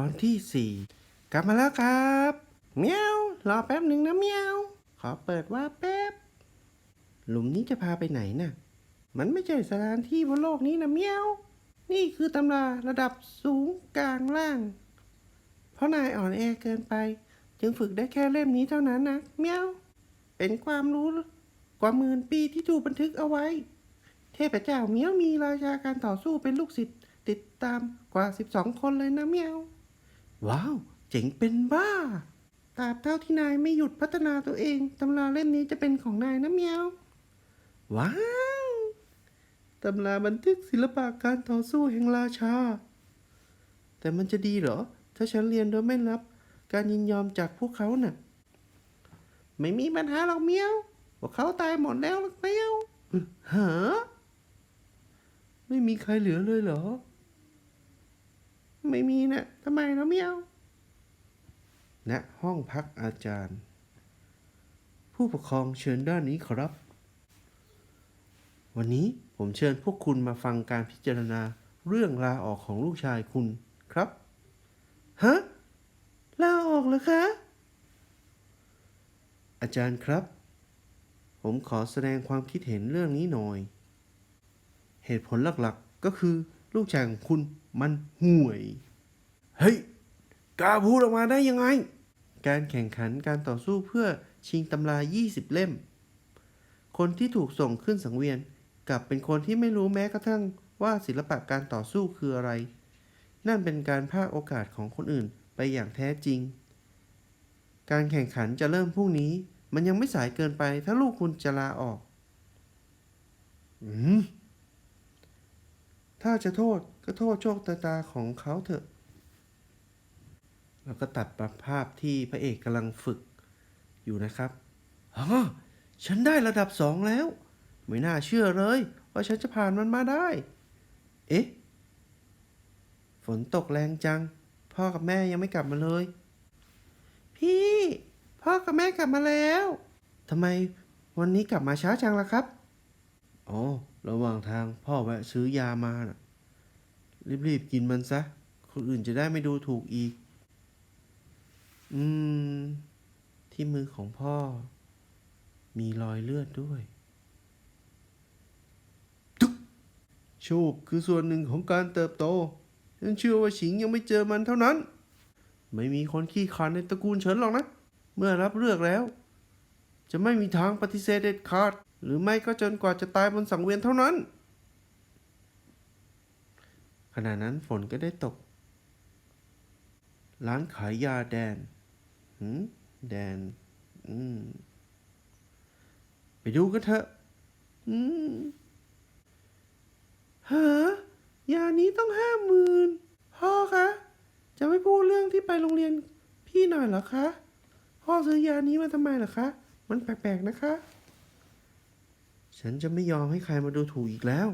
อนที่สี่กลับมาแล้วครับเมียวรอแป๊บหนึ่งนะเมียวขอเปิดว่าแป๊บ หลุมนี้จะพาไปไหนน่ะ มันไม่ใช่สถานที่บนโลกนี้นะเมียว นี่คือตำราระดับสูงกลางล่าง เพราะนายอ่อนแอเกินไป จึงฝึกได้แค่เล่มนี้เท่านั้นนะเมียว เป็นความรู้กว่าหมื่นปีที่ถูกบันทึกเอาไว้ เทพเจ้าเมียวมีราชาการต่อสู้เป็นลูกศิษย์ติดตามกว่า 12 คนเลยนะเมียว ว้าว เจ๋งเป็นบ้าตราบเท่าที่นายไม่หยุดพัฒนาตัวเองตำราเล่มนี้จะเป็นของนายนะเมียว ว้าวตำราบันทึกศิลปะการต่อสู้แห่งราชา แต่มันจะดีเหรอ ถ้าฉันเรียนโดยไม่รับ การยินยอมจากพวกเขาน่ะ ไม่มีปัญหาหรอกเมียวพวกเขาตายหมดแล้วหรอเมียวฮะไม่มีใครเหลือเลยเหรอ ไม่มีนะทำไมนะเมียวณห้องพักอาจารย์ ผู้ปกครองเชิญด้านนี้ขอรับ วันนี้ผมเชิญพวกคุณมาฟังการพิจารณาเรื่องลาออกของลูกชายคุณครับ ฮะ ลาออกเหรอคะ อาจารย์ครับ ผมขอแสดงความคิดเห็นเรื่องนี้หน่อย เหตุผลหลักๆก็คือ ลูกชายของคุณมันห่วย เฮ้ยกล้าพูดออกมาได้ยังไง การแข่งขันการต่อสู้เพื่อชิงตำรา 20 เล่ม คนที่ถูกส่งขึ้นสังเวียนกลับเป็นคนที่ไม่รู้แม้กระทั่งว่าศิลปะการต่อสู้คืออะไร นั่นเป็นการพลาดโอกาสของคนอื่นไปอย่างแท้จริง การแข่งขันจะเริ่มพรุ่งนี้ มันยังไม่สายเกินไปถ้าลูกคุณจะลาออก อืม ถ้าจะโทษก็โทษโชคตาตาของเขาเถอะ แล้วก็ตัดมาภาพที่พระเอกกำลังฝึกอยู่นะครับอ๋อฉันได้ระดับสองแล้ว ไม่น่าเชื่อเลย ว่าฉันจะผ่านมันมาได้ เอ๊ะ ฝนตกแรงจัง พ่อกับแม่ยังไม่กลับมาเลย พี่ พ่อกับแม่กลับมาแล้วทำไมวันนี้กลับมาช้าจังล่ะครับ อ๋อ ระหว่างทางพ่อแวะซื้อยามาน่ะ รีบๆกินมันซะ คนอื่นจะได้ไม่ดูถูกอีก อืม ที่มือของพ่อ มีรอยเลือดด้วยทุกโชคคือส่วนหนึ่งของการเติบโต ฉันเชื่อว่าฉิงยังไม่เจอมันเท่านั้น ไม่มีคนขี้ขลาดในตระกูลเฉินหรอกนะ เมื่อรับเลือกแล้ว จะไม่มีทางปฏิเสธเด็ดขาด หรือไม่ก็จนกว่าจะตายบนสังเวียนเท่านั้น ขณะนั้นฝนก็ได้ตก ร้านขายยาแดนหืมแดน อืม ไปดูกันเถอะ อืมฮะยานี้ต้องห้าหมื่นพ่อคะ จะไม่พูดเรื่องที่ไปโรงเรียนพี่หน่อยเหรอคะ พ่อซื้อยานี้มาทำไมเหรอคะ มันแปลกๆนะคะ ฉันจะไม่ยอมให้ใครมาดูถูกอีกแล้ว